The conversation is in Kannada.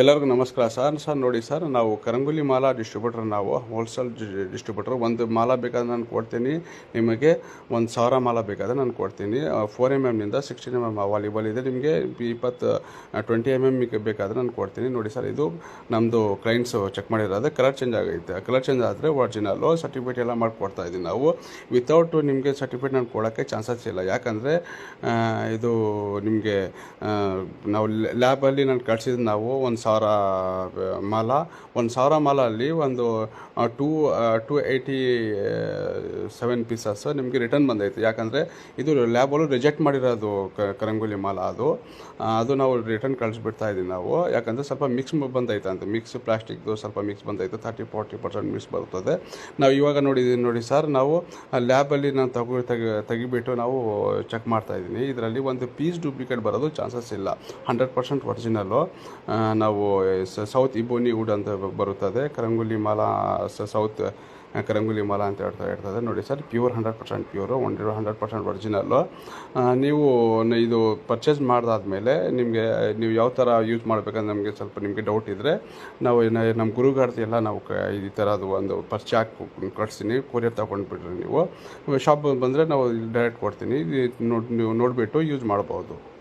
ಎಲ್ಲರಿಗೂ ನಮಸ್ಕಾರ. ಸರ್ ಸರ್, ನೋಡಿ ಸರ್, ನಾವು ಕರಂಗುಲಿ ಮಾಲಾ ಡಿಸ್ಟ್ರಿಬ್ಯೂಟರ್ ನಾವು ಹೋಲ್ಸೇಲ್ ಡಿಸ್ಟ್ರಿಬ್ಯೂಟರ್ ಒಂದು ಮಾಲಾ ಬೇಕಾದ್ರೆ ನಾನು ಕೊಡ್ತೀನಿ. ನಿಮಗೆ ಒಂದು ಸಾವಿರ ಮಾಲ ಬೇಕಾದರೆ ನಾನು ಕೊಡ್ತೀನಿ. ಫೋರ್ ಎಂ ಎಮ್ನಿಂದ ಸಿಕ್ಸ್ಟೀನ್ ಎಂ ಎಂ ವಾಲಿಬಾಲ್ ಇದೆ. ನಿಮಗೆ ಇಪ್ಪತ್ತು ಟ್ವೆಂಟಿ ಎಂ ಎಂ ಬೇಕಾದರೆ ನಾನು ಕೊಡ್ತೀನಿ. ನೋಡಿ ಸರ್, ಇದು ನಮ್ಮದು ಕ್ಲೈಂಟ್ಸು ಚೆಕ್ ಮಾಡಿರೋದು. ಕಲರ್ ಚೇಂಜ್ ಆಗೈತೆ. ಕಲರ್ ಚೇಂಜ್ ಆದರೆ ಒರ್ಜಿನಲ್ಲು ಸರ್ಟಿಫಿಕೇಟ್ ಎಲ್ಲ ಮಾಡಿಕೊಡ್ತಾ ಇದ್ದೀನಿ ನಾವು. ವಿತೌಟ್ ನಿಮಗೆ ಸರ್ಟಿಫಿಕೇಟ್ ನಾನು ಕೊಡೋಕ್ಕೆ ಚಾನ್ಸಸ್ ಇಲ್ಲ. ಯಾಕಂದರೆ ಇದು ನಿಮಗೆ ನಾವು ಲ್ಯಾಬಲ್ಲಿ ನಾನು ಕಳಿಸಿದ್ದು ನಾವು ಒಂದು ಸಾವಿರ ಮಾಲ. ಒಂದು ಸಾವಿರ ಮಾಲಲ್ಲಿ ಒಂದು two two eighty seven pieces ನಿಮಗೆ ರಿಟರ್ನ್ ಬಂದೈತೆ. ಯಾಕಂದರೆ ಇದು ಲ್ಯಾಬಲ್ಲೂ ರಿಜೆಕ್ಟ್ ಮಾಡಿರೋದು ಕರಂಗೋಲಿ ಮಾಲ ಅದು. ಅದು ನಾವು ರಿಟರ್ನ್ ಕಳಿಸ್ಬಿಡ್ತಾ ಇದ್ದೀವಿ ನಾವು. ಯಾಕಂದರೆ ಸ್ವಲ್ಪ ಮಿಕ್ಸ್ ಬಂದೈತೆ ಅಂತ. ಮಿಕ್ಸ್ ಪ್ಲಾಸ್ಟಿಕ್ದು ಸ್ವಲ್ಪ ಮಿಕ್ಸ್ ಬಂದೈತೆ. ತರ್ಟಿ ಫೋರ್ಟಿ ಪರ್ಸೆಂಟ್ ಮಿಕ್ಸ್ ಬರ್ತದೆ. ನಾವು ಇವಾಗ ನೋಡಿದ್ದೀವಿ ನೋಡಿ ಸರ್ ನಾವು ಲ್ಯಾಬಲ್ಲಿ ನಾನು ತಗೋ, ತೆಗಿ, ತೆಗಿಬಿಟ್ಟು ನಾವು ಚೆಕ್ ಮಾಡ್ತಾ ಇದ್ದೀನಿ ಇದರಲ್ಲಿ ಒಂದು ಪೀಸ್ ಡೂಪ್ಲಿಕೇಟ್ ಬರೋದು ಚಾನ್ಸಸ್ ಇಲ್ಲ. ಹಂಡ್ರೆಡ್ ಪರ್ಸೆಂಟ್ ಒರಿಜಿನಲ್ಲು ನಾವು ಸ- ಸೌತ್ ಇಬೋನಿ ವುಡ್ ಅಂತ ಬರುತ್ತದೆ. ಕರಂಗುಲಿ ಮಾಲಾ ಸೌತ್ ಕರಂಗುಲಿ ಮಾಲಾ ಅಂತ ಹೇಳ್ತಾ ಇರ್ತದೆ ನೋಡಿ sir, pure hundred percent pure ಒಂದಿರೋ ಹಂಡ್ರೆಡ್ ಪರ್ಸೆಂಟ್ ಒರಿಜಿನಲ್ಲು. ನೀವು ಇದು ಪರ್ಚೇಸ್ ಮಾಡಿದಾದ್ಮೇಲೆ ನಿಮಗೆ, ನೀವು ಯಾವ ಥರ ಯೂಸ್ ಮಾಡಬೇಕಂತ ನಮಗೆ ಸ್ವಲ್ಪ ನಿಮಗೆ ಡೌಟ್ ಇದ್ದರೆ ನಾವು ನಮ್ಮ ಗುರುಗಾರ್ತಿ ಎಲ್ಲ ನಾವು ಈ ಥರದ್ದು ಒಂದು ಪರ್ಚೆ ಹಾಕಿ, ಕಳಿಸ್ತೀನಿ. ಕೊರಿಯರ್ ತಗೊಂಡು ಬಿಡ್ರಿ ನೀವು. ಶಾಪ್ ಬಂದರೆ ನಾವು ಡೈರೆಕ್ಟ್ ಕೊಡ್ತೀನಿ. ನೋಡಿ, ನೀವು ನೋಡಿಬಿಟ್ಟು ಯೂಸ್ ಮಾಡ್ಬೋದು.